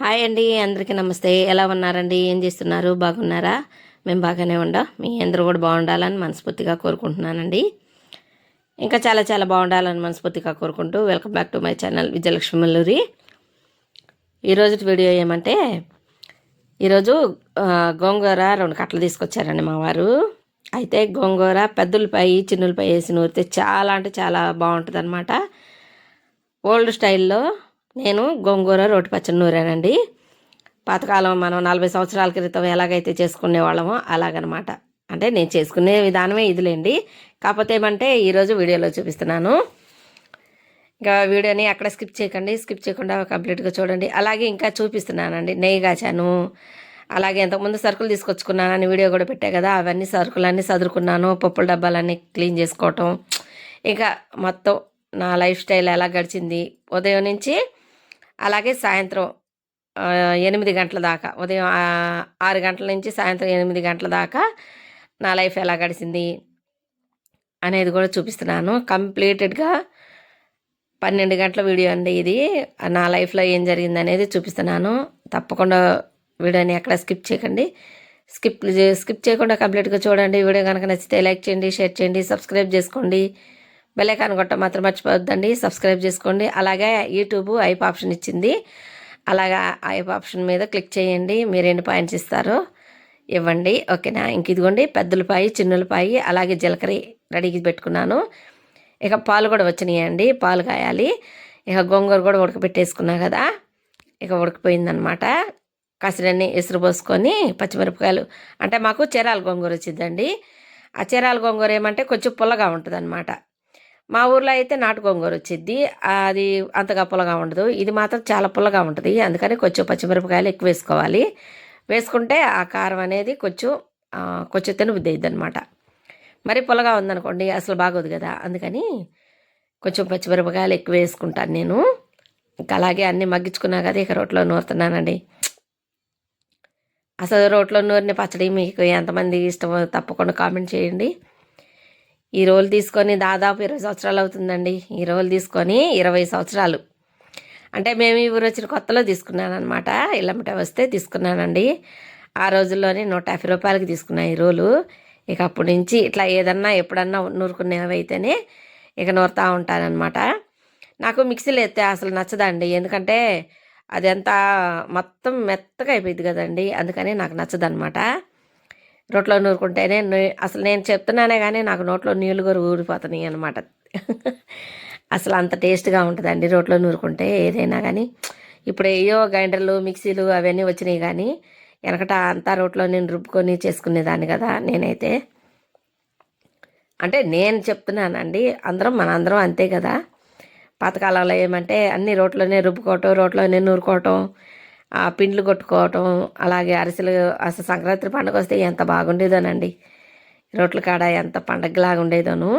Hi అండి అందరికీ నమస్తే. ఎలా ఉన్నారండి? ఏం చేస్తున్నారు? బాగున్నారా? మేము బాగానే ఉండా. మీ అందరూ కూడా బాగుండాలని మనస్ఫూర్తిగా కోరుకుంటున్నానండి. ఇంకా చాలా చాలా బాగుండాలని మనస్ఫూర్తిగా కోరుకుంటూ welcome back to my channel Vijayalakshmi Malluri ఈరోజు వీడియో ఏమంటే ఈరోజు గోంగూర రెండు కట్టలు తీసుకొచ్చారండి మా వారు. అయితే గోంగూర పెద్దలపై చిన్నులపై వేసి నూరితే చాలా అంటే చాలా బాగుంటుంది అనమాట ఓల్డ్ స్టైల్లో నేను గోంగూర రోటి పచ్చడి నూరానండి. పాతకాలం మనం నలభై సంవత్సరాల క్రితం ఎలాగైతే చేసుకునే వాళ్ళమో అలాగనమాట. అంటే నేను చేసుకునే విధానమే ఇదిలేండి. కాకపోతే ఏమంటే ఈరోజు వీడియోలో చూపిస్తున్నాను. ఇంకా వీడియోని అక్కడ స్కిప్ చేయకండి. స్కిప్ చేయకుండా కంప్లీట్గా చూడండి. అలాగే ఇంకా చూపిస్తున్నానండి. నెయ్యి కాచాను. అలాగే ఇంతకుముందు సరుకులు తీసుకొచ్చుకున్నానని వీడియో కూడా పెట్టా కదా అవన్నీ సరుకులన్నీ చదువుకున్నాను పప్పుల డబ్బాలన్నీ క్లీన్ చేసుకోవటం. ఇంకా మొత్తం నా లైఫ్ స్టైల్ ఎలా గడిచింది. ఉదయం నుంచి అలాగే సాయంత్రం ఎనిమిది గంటల దాకా. ఉదయం ఆరు గంటల నుంచి సాయంత్రం ఎనిమిది గంటల దాకా నా లైఫ్ ఎలా గడిచింది అనేది కూడా చూపిస్తున్నాను. కంప్లీటెడ్గా పన్నెండు గంటల వీడియో అండి ఇది. నా లైఫ్లో ఏం జరిగింది అనేది చూపిస్తున్నాను. తప్పకుండా వీడియోని ఎక్కడ స్కిప్ చేయకండి. స్కిప్ స్కిప్ చేయకుండా కంప్లీట్గా చూడండి. వీడియో కనుక నచ్చితే లైక్ చేయండి షేర్ చేయండి సబ్స్క్రైబ్ చేసుకోండి. బెల్లైకాన్ ఐకాన్ మాత్రం మర్చిపోవద్దండి. సబ్స్క్రైబ్ చేసుకోండి. అలాగే యూట్యూబ్ ఐప్ ఆప్షన్ ఇచ్చింది. అలాగా ఐప్ ఆప్షన్ మీద క్లిక్ చేయండి. మీరు ఎన్ని పాయింట్స్ ఇస్తారో ఇవ్వండి. ఓకేనా? ఇంక ఇదిగోండి. పెద్దలపాయి చిన్నులపాయి అలాగే జీలకర్ర రెడీకి పెట్టుకున్నాను. ఇక పాలు కూడా వచ్చినాయండి. పాలు కాయాలి. ఇక గోంగూర కూడా ఉడకబెట్టేసుకున్నా కదా ఇక ఉడకపోయిందనమాట. కసిరన్ని ఎసురు పోసుకొని పచ్చిమిరపకాయలు. అంటే మాకు చీరాల గోంగూర వచ్చిందండి ఆ చీరాల గోంగూర ఏమంటే కొంచెం పుల్లగా ఉంటుంది మా ఊర్లో అయితే నాటు గోంగూర వచ్చింది అది అంతగా పుల్లగా ఉండదు. ఇది మాత్రం చాలా పుల్లగా ఉంటుంది. అందుకని కొంచెం పచ్చిమిరపకాయలు ఎక్కువ వేసుకోవాలి. వేసుకుంటే ఆ కారం అనేది కొంచెం కొంచెం తినబుద్ధి అనమాట మరి పుల్లగా ఉందనుకోండి అసలు బాగోదు కదా. అందుకని కొంచెం పచ్చిమిరపకాయలు ఎక్కువ వేసుకుంటాను నేను. ఇంకా అలాగే అన్నీ మగ్గించుకున్నా కదా ఇక రోట్లో నూరుతున్నానండి. అసలు రోట్లో నూరిన పచ్చడి మీకు ఎంతమంది ఇష్టమో తప్పకుండా కామెంట్ చేయండి. ఈ రోల్ తీసుకొని దాదాపు ఇరవై సంవత్సరాలు అవుతుందండి. ఈ రోల్ తీసుకొని ఇరవై సంవత్సరాలు. అంటే మేము ఈ ఊరు వచ్చిన కొత్తలో తీసుకున్నాను అనమాట వస్తే తీసుకున్నానండి. ఆ రోజుల్లోనే నూట యాభై రూపాయలకి తీసుకున్నాను ఈ రోలు. ఇక అప్పటి నుంచి ఇట్లా ఏదన్నా ఎప్పుడన్నా నూరుకునేవైతేనే అయితేనే ఇక నూరుతూ ఉంటానన్నమాట. నాకు మిక్సీలు ఎత్తే అసలు నచ్చదండి. ఎందుకంటే అదంతా మొత్తం మెత్తగా అయిపోయింది కదండి. అందుకని నాకు నచ్చదనమాట రోట్లో నూరుకుంటేనే అసలు నేను చెప్తున్నానే కానీ నాకు నోట్లో నీళ్ళు కూడా ఊరిపోతున్నాయి అనమాట అసలు అంత టేస్ట్గా ఉంటుందండి రోట్లో నూరుకుంటే ఏదైనా కానీ ఇప్పుడు ఏయో గ్రైండర్లు మిక్సీలు అవన్నీ వచ్చినాయి కానీ వెనకట అంతా రోట్లో నేను రుబ్బుకొని చేసుకునేదాన్ని కదా నేనైతే. అంటే నేను చెప్తున్నానండి అందరం మన అందరం అంతే కదా. పాతకాలంలో ఏమంటే అన్ని రోట్లోనే రుబ్బుకోవటం రోట్లోనే నూరుకోవటం పిండ్లు కొట్టుకోవటం అలాగే అరిసెలు అసలు సంక్రాంతి పండుగ వస్తే ఎంత బాగుండేదోనండి. రొట్ల కాడ ఎంత పండగలాగా ఉండేదోను.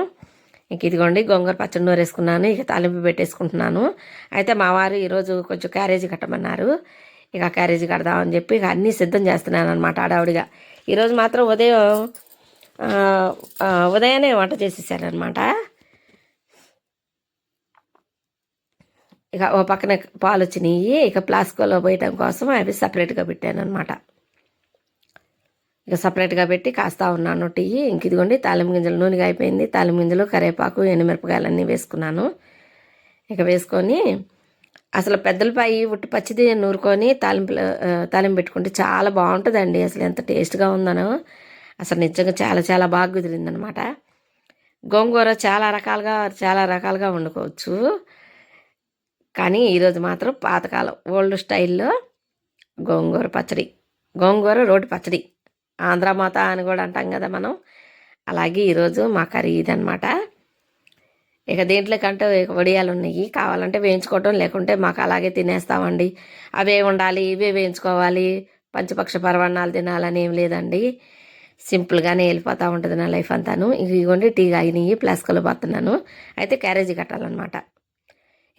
ఇంక ఇదిగోండి గోంగూర పచ్చడి నూరేసుకున్నాను ఇక తాలింపు పెట్టేసుకుంటున్నాను. అయితే మా వారు ఈరోజు కొంచెం క్యారేజీ కట్టమన్నారు. ఇక క్యారేజీ కడదామని చెప్పి ఇక అన్నీ సిద్ధం చేస్తున్నాను అనమాట ఆడావిడిగా ఈరోజు మాత్రం ఉదయం ఉదయాన్నే వంట చేసేసారనమాట ఇక ఓ పక్కన పాలు వచ్చినాయి. ఇక ప్లాస్కోలో పోయటం కోసం అవి సపరేట్గా పెట్టాను అనమాట ఇక సపరేట్గా పెట్టి కాస్తా ఉన్నాను టీ ఇంక ఇదిగోండి తాలింపు గింజలు నూనెగా అయిపోయింది. తాలింపు గింజలు కరివేపాకు ఎండుమిరపకాయలన్నీ వేసుకున్నాను. ఇక వేసుకొని అసలు పెద్దలపై ఉట్టి పచ్చిది నూరుకొని తాలింపు తాలింపు పెట్టుకుంటే చాలా బాగుంటుందండి. అసలు ఎంత టేస్ట్గా ఉందనో. అసలు నిజంగా చాలా చాలా బాగా కుదిరిందనమాట గోంగూర చాలా రకాలుగా చాలా రకాలుగా వండుకోవచ్చు. కానీ ఈరోజు మాత్రం పాతకాలం ఓల్డ్ స్టైల్లో గోంగూర పచ్చడి గోంగూర రోటి పచ్చడి ఆంధ్రమాత అని కూడా అంటాం కదా మనం. అలాగే ఈరోజు మా కర్రీ ఇదనమాట ఇక దీంట్లో కంటే వడియాలు ఉన్నాయి. కావాలంటే వేయించుకోవటం లేకుంటే మాకు అలాగే తినేస్తామండి. అవే ఉండాలి ఇవే వేయించుకోవాలి. పంచపక్ష పర్వణాలు తినాలని ఏం లేదండి. సింపుల్గానే వెళ్ళిపోతూ ఉంటుంది నా లైఫ్ అంతాను. ఇగోండి టీ అయినాయి ప్లాస్కలు పోతున్నాను అయితే క్యారేజీ కట్టాలన్నమాట.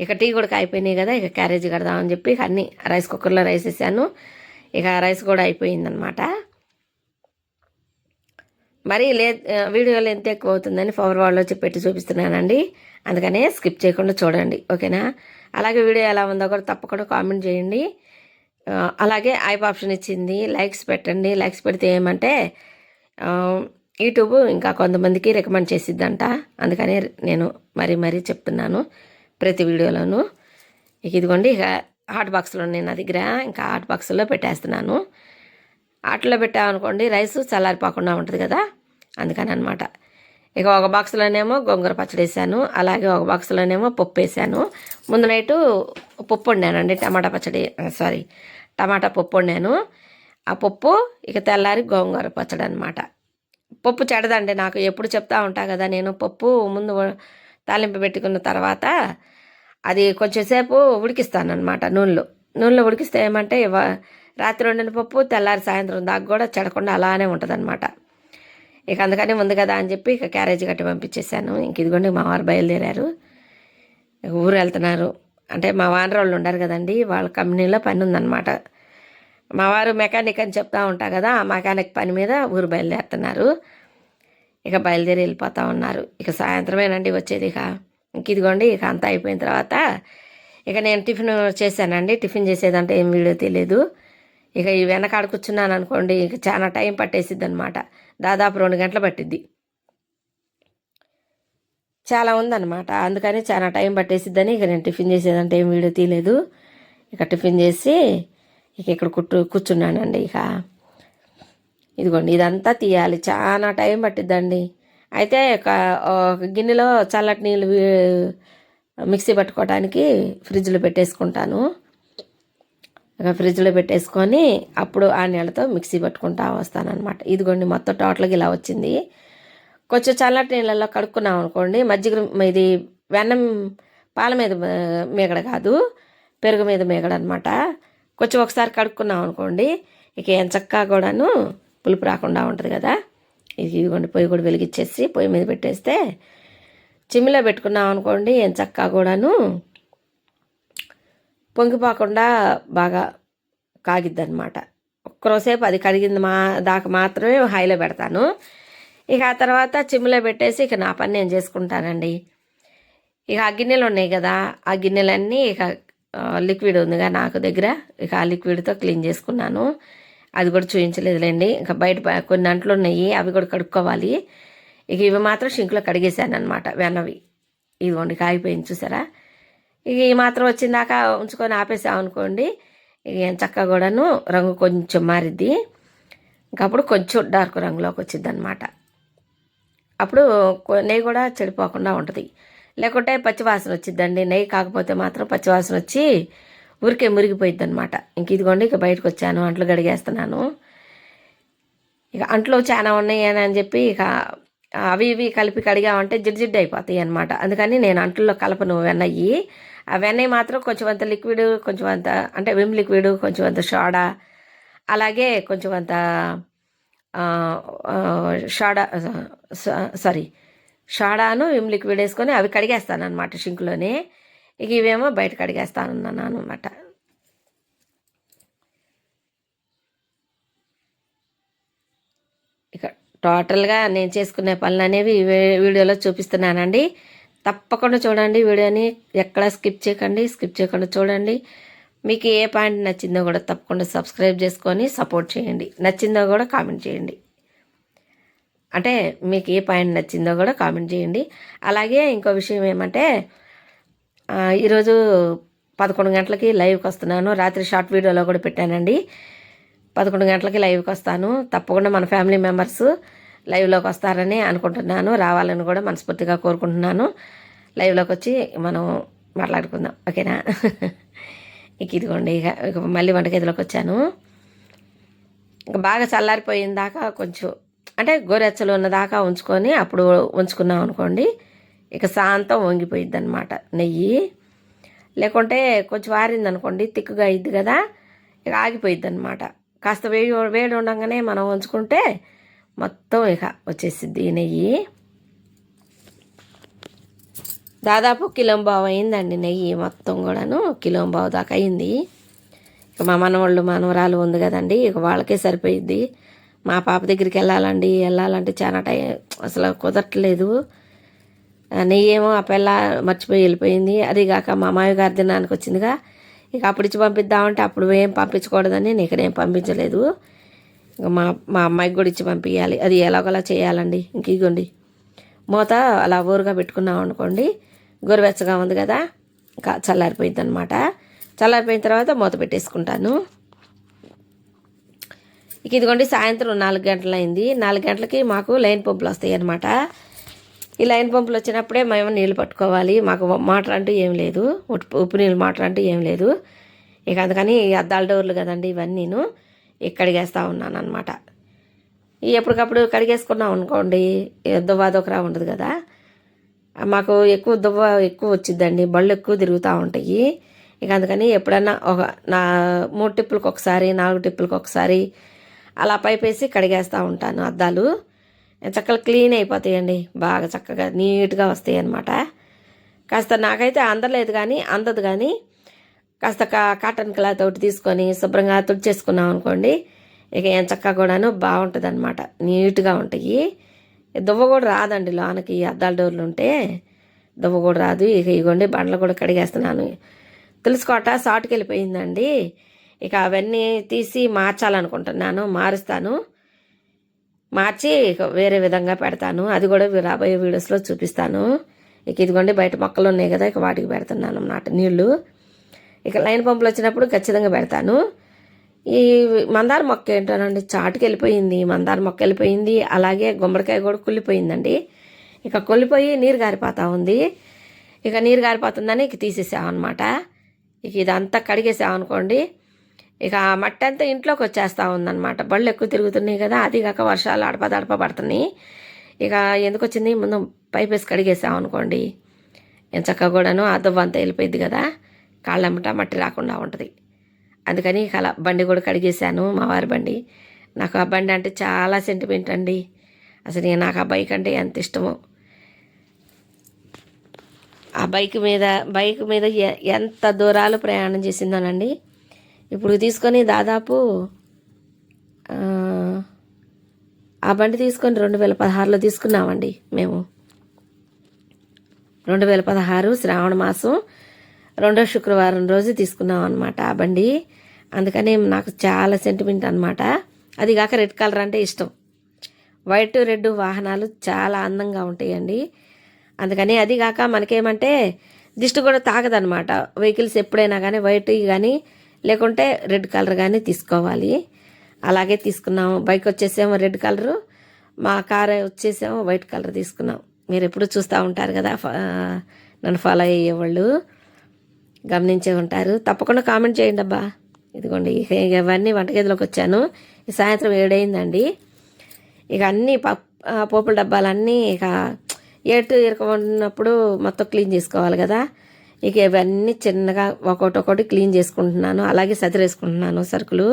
ఇక టీ కూడా అయిపోయినాయి కదా ఇక క్యారేజ్ కడదామని చెప్పి అన్నీ అన్ని రైస్ కుక్కర్లో రైస్ వేసాను. ఇక రైస్ కూడా అయిపోయిందనమాట మరి లే వీడియోలు ఎంత ఎక్కువ అవుతుందని పవర్ వాళ్ళలో వచ్చి పెట్టి చూపిస్తున్నానండి. అందుకనే స్కిప్ చేయకుండా చూడండి ఓకేనా? అలాగే వీడియో ఎలా ఉందో కూడా తప్పకుండా కామెంట్ చేయండి. అలాగే ఐప్ ఆప్షన్ ఇచ్చింది లైక్స్ పెట్టండి. లైక్స్ పెడితే ఏమంటే యూట్యూబ్ ఇంకా కొంతమందికి రికమెండ్ చేసిద్దంట. అందుకనే నేను మరీ మరీ చెప్తున్నాను. ప్రతి వీడియోలోనూ. ఇక ఇదిగోండి ఇక హాట్ బాక్స్లో నేను నా దగ్గర ఇంకా హాట్ బాక్స్లో పెట్టేస్తున్నాను. ఆటలో పెట్టామనుకోండి రైస్ చల్లారిపోకుండా ఉంటుంది కదా? అందుకని అనమాట ఇక ఒక బాక్స్లోనేమో గోంగూర పచ్చడి వేసాను అలాగే ఒక బాక్స్లోనేమో పప్పు వేసాను. ముందు నైటు పప్పు వండానండి టమాటా పచ్చడి సారీ టమాటా పప్పు వండాను. ఆ పప్పు ఇక తెల్లారి గోంగూర పచ్చడి అనమాట పప్పు చెడదండి నాకు ఎప్పుడు చెప్తా ఉంటా కదా నేను పప్పు ముందు తాలింపు పెట్టుకున్న తర్వాత అది కొంచెంసేపు ఉడికిస్తాను అనమాట నూనెలో. నూనెలో ఉడికిస్తే ఏమంటే రాత్రి వండిన పప్పు తెల్లారి సాయంత్రం దాకా కూడా చెడకుండా అలానే ఉంటుంది ఇక అందుకని ఉంది కదా అని చెప్పి ఇక క్యారేజీ కట్టి పంపించేశాను. ఇంక ఇదిగోండి మా వారు బయలుదేరారు. ఊరు వెళ్తున్నారు. అంటే మా వానర వాళ్ళు ఉండరు కదండి వాళ్ళ కంపెనీలో పని ఉందన్నమాట. మా వారు మెకానిక్ అని చెప్తా ఉంటా కదా ఆ మెకానిక్ పని మీద ఊరు బయలుదేరుతున్నారు. ఇక బయలుదేరి వెళ్ళిపోతా ఉన్నారు. ఇక సాయంత్రమేనండి వచ్చేది ఇక. ఇంక ఇదిగోండి ఇక అంతా అయిపోయిన తర్వాత ఇక నేను టిఫిన్ చేశానండి. టిఫిన్ చేసేదంటే ఏం వీడియో తెలియదు ఇక ఈ వెనకాడ కూర్చున్నాను అనుకోండి ఇక చాలా టైం పట్టేసిద్ది అనమాట దాదాపు రెండు గంటలు పట్టిద్ది. చాలా ఉందన్నమాట. అందుకని చాలా టైం పట్టేసిద్దని ఇక నేను టిఫిన్ చేసేదంటే ఏం వీడియో తీయలేదు ఇక టిఫిన్ చేసి ఇక ఇక్కడ కుట్టు కూర్చున్నానండి ఇక. ఇదిగోండి ఇదంతా తీయాలి. చాలా టైం పట్టిద్దండి. అయితే ఒక గిన్నెలో చల్లటి నీళ్ళు మిక్సీ పట్టుకోవడానికి ఫ్రిడ్జ్లో పెట్టేసుకుంటాను. ఫ్రిడ్జ్లో పెట్టేసుకొని అప్పుడు ఆ నీళ్ళతో మిక్సీ పట్టుకుంటా వస్తానమాట ఇదిగోండి మొత్తం టోటల్గా ఇలా వచ్చింది. కొంచెం చల్లటి నీళ్ళల్లో కడుక్కున్నాం అనుకోండి మజ్జిగ ఇది వెన్నం పాల మీద మేగడ కాదు పెరుగు మీద మేగడ అనమాట కొంచెం ఒకసారి కడుక్కున్నాం అనుకోండి ఇక ఎంచక్కా చక్కగా కూడాను పులుపు రాకుండా ఉంటుంది కదా. ఇదిగోండి పొయ్యి కూడా వెలిగించేసి పొయ్యి మీద పెట్టేస్తే చిమ్మిలో పెట్టుకున్నాం అనుకోండి ఏం చక్కగా కూడాను పొంగిపోకుండా బాగా కాగిద్ది అనమాట ఒక్కరోసేపు అది కరిగింది మా దాకా మాత్రమే హైలో పెడతాను. ఇక ఆ తర్వాత చిమ్మిలో పెట్టేసి ఇక నా పని నేను చేసుకుంటానండి. ఇక ఆ గిన్నెలు ఉన్నాయి కదా ఆ గిన్నెలన్నీ ఇక లిక్విడ్ ఉందిగా నాకు దగ్గర ఇక ఆ లిక్విడ్తో క్లీన్ చేసుకున్నాను. అది కూడా చూపించలేదులేండి ఇంకా బయట కొన్ని దాంట్లో ఉన్నాయి. అవి కూడా కడుక్కోవాలి. ఇక ఇవి మాత్రం షింక్లో కడిగేశాను అనమాట వెన్నవి. ఇదిగోండి కాగిపోయింది చూసారా? ఇక ఈ మాత్రం వచ్చిందాక ఉంచుకొని ఆపేసామనుకోండి ఇక చక్క చక్కగా కూడాను రంగు కొంచెం మారిద్ది. ఇంకా అప్పుడు కొంచెం డార్క్ రంగులోకి వచ్చింది అనమాట అప్పుడు నెయ్యి కూడా చెడిపోకుండా ఉంటుంది. లేకుంటే పచ్చివాసన వచ్చిద్దండి నెయ్యి కాకపోతే మాత్రం పచ్చివాసన వచ్చి ఊరికే మురిగిపోయిద్ది అనమాట ఇంక ఇదిగోండి ఇక బయటకు వచ్చాను అంట్లు గడిగేస్తున్నాను ఇక అంట్లు చాలా ఉన్నాయి అని అని చెప్పి ఇక అవి ఇవి కలిపి కడిగామంటే జిడ్జిడ్ అయిపోతాయి అనమాట అందుకని నేను అంట్లలో కలపను వెన్నయ్యి. ఆ వెన్నయ్య మాత్రం కొంచెం అంత లిక్విడ్ కొంచెం అంత అంటే విమ్ లిక్విడ్ కొంచెం అంత సోడా అలాగే కొంచెం అంత షాడా స- సారీ షాడాను విమ్ లిక్విడ్ వేసుకొని అవి కడిగేస్తాను అనమాట షింక్లోనే. ఇక ఇవేమో బయట కడిగేస్తాను అనమాట ఇక టోటల్గా నేను చేసుకునే పనులు అనేవి వీడియోలో చూపిస్తున్నానండి. తప్పకుండా చూడండి వీడియోని. ఎక్కడ స్కిప్ చేయకండి స్కిప్ చేయకుండా చూడండి. మీకు ఏ పాయింట్ నచ్చిందో కూడా తప్పకుండా సబ్స్క్రైబ్ చేసుకొని సపోర్ట్ చేయండి. నచ్చిందో కూడా కామెంట్ చేయండి. అంటే మీకు ఏ పాయింట్ నచ్చిందో కూడా కామెంట్ చేయండి. అలాగే ఇంకో విషయం ఏమంటే ఈరోజు పదకొండు గంటలకి లైవ్కి వస్తున్నాను. రాత్రి షార్ట్ వీడియోలో కూడా పెట్టానండి. పదకొండు గంటలకి లైవ్కి వస్తాను. తప్పకుండా మన ఫ్యామిలీ మెంబర్స్ లైవ్లోకి వస్తారని అనుకుంటున్నాను. రావాలని కూడా మనస్ఫూర్తిగా కోరుకుంటున్నాను. లైవ్లోకి వచ్చి మనం మాట్లాడుకుందాం. ఓకేనా? ఇక ఇదిగోండి ఇక ఇక మళ్ళీ వంటగదిలోకి వచ్చాను. ఇంకా బాగా చల్లారిపోయిన దాకా కొంచెం అంటే గోరెచ్చలు ఉన్నదాకా ఉంచుకొని అప్పుడు ఉంచుకున్నాం అనుకోండి. ఇక శాంతం వంగిపోయిద్ది అనమాట నెయ్యి లేకుంటే కొంచెం ఆరింది అనుకోండి తిక్కుగా అయింది కదా ఇక ఆగిపోయిద్ది అనమాట కాస్త వేడి వేడి ఉండగానే మనం ఉంచుకుంటే మొత్తం ఇక వచ్చేసిద్ది ఈ నెయ్యి. దాదాపు కిలోంబావు అయిందండి నెయ్యి మొత్తం కూడాను కిలోంబావు దాకా అయింది. ఇక మా మనవాళ్ళు మనవరాలు ఉంది కదండి ఇక వాళ్ళకే సరిపోయిద్ది. మా పాప దగ్గరికి వెళ్ళాలండి వెళ్ళాలంటే చాలా టైం అసలు కుదరట్లేదు. నెయ్యి ఏమో ఆ పిల్ల మర్చిపోయి వెళ్ళిపోయింది. అదిగాక మా మామయ్య గారి దినానికి వచ్చిందిగా. ఇక అప్పుడు ఇచ్చి పంపిద్దామంటే అప్పుడు ఏం పంపించకూడదని నేను ఇక్కడ ఏం పంపించలేదు. ఇంకా మా మా అమ్మాయికి కూడా ఇచ్చి పంపించాలి. అది ఎలాగోలా చేయాలండి. ఇంక ఇగోండి. మూత అలా ఊరుగా పెట్టుకున్నాం అనుకోండి. గోరువెచ్చగా ఉంది కదా. ఇంకా చల్లారిపోయింది అనమాట చల్లారిపోయిన తర్వాత మూత పెట్టేసుకుంటాను. ఇక ఇదిగోండి సాయంత్రం నాలుగు గంటలైంది. నాలుగు గంటలకి మాకు లైన్ పంపులు వస్తాయి అనమాట ఈ లైన్ పంపులు వచ్చినప్పుడే మేము నీళ్ళు పట్టుకోవాలి. మాకు మోటార్ అంటూ ఏం లేదు. ఉప్పు ఉప్పు నీళ్ళు మోటార్ అంటూ ఏం లేదు. ఇక అందుకని అద్దాల డోర్లు కదండి ఇవన్నీ నేను కడిగేస్తూ ఉన్నాను అనమాట ఎప్పటికప్పుడు కడిగేసుకున్నాం అనుకోండి దువ్వ దొకరా ఉండదు కదా. మాకు ఎక్కువ దువ్వ ఎక్కువ వచ్చిద్దండి. బళ్ళు ఎక్కువ తిరుగుతూ ఉంటాయి. ఇక అందుకని ఎప్పుడన్నా ఒక నా మూడు టిప్పులకు ఒకసారి నాలుగు టిప్పులకు ఒకసారి అలా పైపేసి కడిగేస్తూ ఉంటాను అద్దాలు. చక్కగా క్లీన్ అయిపోతాయండి. బాగా చక్కగా నీట్గా వస్తాయి అన్నమాట కాస్త నాకైతే అందలేదు కానీ అందదు కానీ కాస్త కాటన్ క్లాత్ ఒకటి తీసుకొని శుభ్రంగా తుడిచేసుకున్నాం అనుకోండి ఇక ఏం చక్క కూడాను బాగుంటుంది అనమాట నీట్గా ఉంటాయి. దువ్వ కూడా రాదండి లోనకి అద్దాల డోర్లు ఉంటే. దువ్వ కూడా రాదు. ఇక ఇగోండి బండ్లు కూడా కడిగేస్తున్నాను. తులసికోట షార్ట్కి వెళ్ళిపోయిందండి ఇక అవన్నీ తీసి మార్చాలనుకుంటున్నాను మారుస్తాను. మార్చి వేరే విధంగా పెడతాను. అది కూడా రాబోయే వీడియోస్లో చూపిస్తాను. ఇక ఇదిగోండి బయట మొక్కలు ఉన్నాయి కదా ఇక వాటికి పెడుతున్నాను అన్నమాట నీళ్ళు ఇక లైన్ పంపులు వచ్చినప్పుడు ఖచ్చితంగా పెడతాను. ఈ మందార మొక్క ఏంటోనండి చాటుకి వెళ్ళిపోయింది మందార మొక్క వెళ్ళిపోయింది అలాగే గుమ్మడికాయ కూడా కుళ్ళిపోయిందండి. ఇక కుళ్ళిపోయి నీరు గారిపోతూ ఉంది. ఇక నీరు గారిపోతుందని ఇక తీసేసామన్నమాట. ఇక ఇదంతా కడిగేసామనుకోండి ఇక ఆ మట్టి అంతా ఇంట్లోకి వచ్చేస్తూ ఉందన్నమాట. బళ్ళు ఎక్కువ తిరుగుతున్నాయి కదా అది కాక వర్షాలు అడప దడప పడుతున్నాయి. ఇక ఎందుకు వచ్చింది? ముందు పైపేసి కడిగేసాం అనుకోండి. ఎంత చక్కగా కూడాను ఆ దువ్వంతా వెళ్ళిపోయింది కదా కాళ్ళమ్మట మట్టి రాకుండా ఉంటుంది. అందుకని ఇక అలా బండి కూడా కడిగేశాను మా వారి బండి. నాకు ఆ బండి అంటే చాలా సెంటిమెంట్ అండి. అసలు నేను నాకు ఆ బైక్ అంటే ఎంత ఇష్టమో. ఆ బైక్ మీద బైక్ మీద ఎంత దూరాలు ప్రయాణం చేసిందోనండి. ఇప్పుడు తీసుకొని దాదాపు ఆ బండి తీసుకొని రెండు వేల పదహారులో తీసుకున్నామండి మేము. రెండు వేల పదహారు శ్రావణ మాసం రెండో శుక్రవారం రోజు తీసుకున్నాం అనమాట ఆ బండి. అందుకని నాకు చాలా సెంటిమెంట్ అనమాట అది కాక రెడ్ కలర్ అంటే ఇష్టం. వైట్ రెడ్ వాహనాలు చాలా అందంగా ఉంటాయండి. అందుకని అది కాక మనకేమంటే దిష్టి కూడా తాగదనమాట వెహికల్స్ ఎప్పుడైనా కానీ వైట్ కానీ లేకుంటే రెడ్ కలర్ కానీ తీసుకోవాలి. అలాగే తీసుకున్నాము. బైక్ వచ్చేసేమో రెడ్ కలరు. మా కార్ వచ్చేసేమో వైట్ కలర్ తీసుకున్నాం. మీరు ఎప్పుడు చూస్తూ ఉంటారు కదా నన్ను ఫాలో అయ్యేవాళ్ళు గమనించే ఉంటారు. తప్పకుండా కామెంట్ చేయండి అబ్బా. ఇదిగోండి ఇక ఇవన్నీ వంటగదిలోకి వచ్చాను. ఈ సాయంత్రం ఏడైందండి. ఇక అన్నీ పోపుల డబ్బాలన్నీ ఇక ఏటు ఉన్నప్పుడు మొత్తం క్లీన్ చేసుకోవాలి కదా. ఇక ఇవన్నీ చిన్నగా ఒకటి క్లీన్ చేసుకుంటున్నాను. అలాగే సదిరేసుకుంటున్నాను సరుకులు.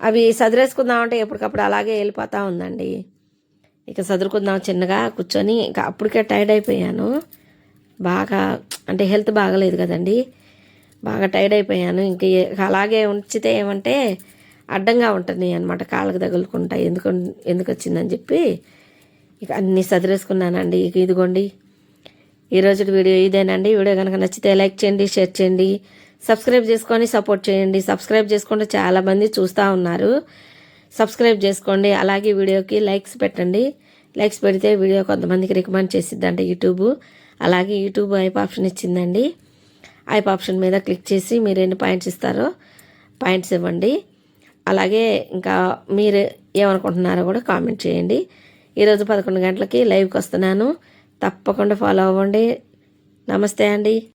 అవి సదిరేసుకుందామంటే ఎప్పటికప్పుడు అలాగే వెళ్ళిపోతూ ఉందండి. ఇక సదురుకుందాం చిన్నగా కూర్చొని ఇంకా అప్పటికే టైర్డ్ అయిపోయాను. బాగా అంటే హెల్త్ బాగలేదు కదండి. బాగా టైర్డ్ అయిపోయాను. ఇంక అలాగే ఉంచితే ఏమంటే అడ్డంగా ఉంటుంది అనమాట కాళ్ళకు తగులుకుంటా. ఎందుకు ఎందుకు వచ్చిందని చెప్పి ఇక అన్నీ సదిరేసుకున్నానండి. ఇక ఇదిగోండి. ఈరోజు వీడియో ఇదేనండి. వీడియో కనుక నచ్చితే లైక్ చేయండి షేర్ చేయండి సబ్స్క్రైబ్ చేసుకొని సపోర్ట్ చేయండి. సబ్స్క్రైబ్ చేసుకుంటే చాలామంది చూస్తూ ఉన్నారు. సబ్స్క్రైబ్ చేసుకోండి. అలాగే వీడియోకి లైక్స్ పెట్టండి. లైక్స్ పెడితే వీడియో కొంతమందికి రికమెండ్ చేసిద్దండి యూట్యూబ్. అలాగే యూట్యూబ్ ఐప్ ఆప్షన్ ఇచ్చిందండి. ఐప్ ఆప్షన్ మీద క్లిక్ చేసి మీరు ఎన్ని పాయింట్స్ ఇస్తారో పాయింట్స్ ఇవ్వండి. అలాగే ఇంకా మీరు ఏమనుకుంటున్నారో కూడా కామెంట్ చేయండి. ఈరోజు పదకొండు గంటలకి లైవ్కి వస్తున్నాను. తప్పకుండా ఫాలో అవ్వండి. నమస్తే అండి.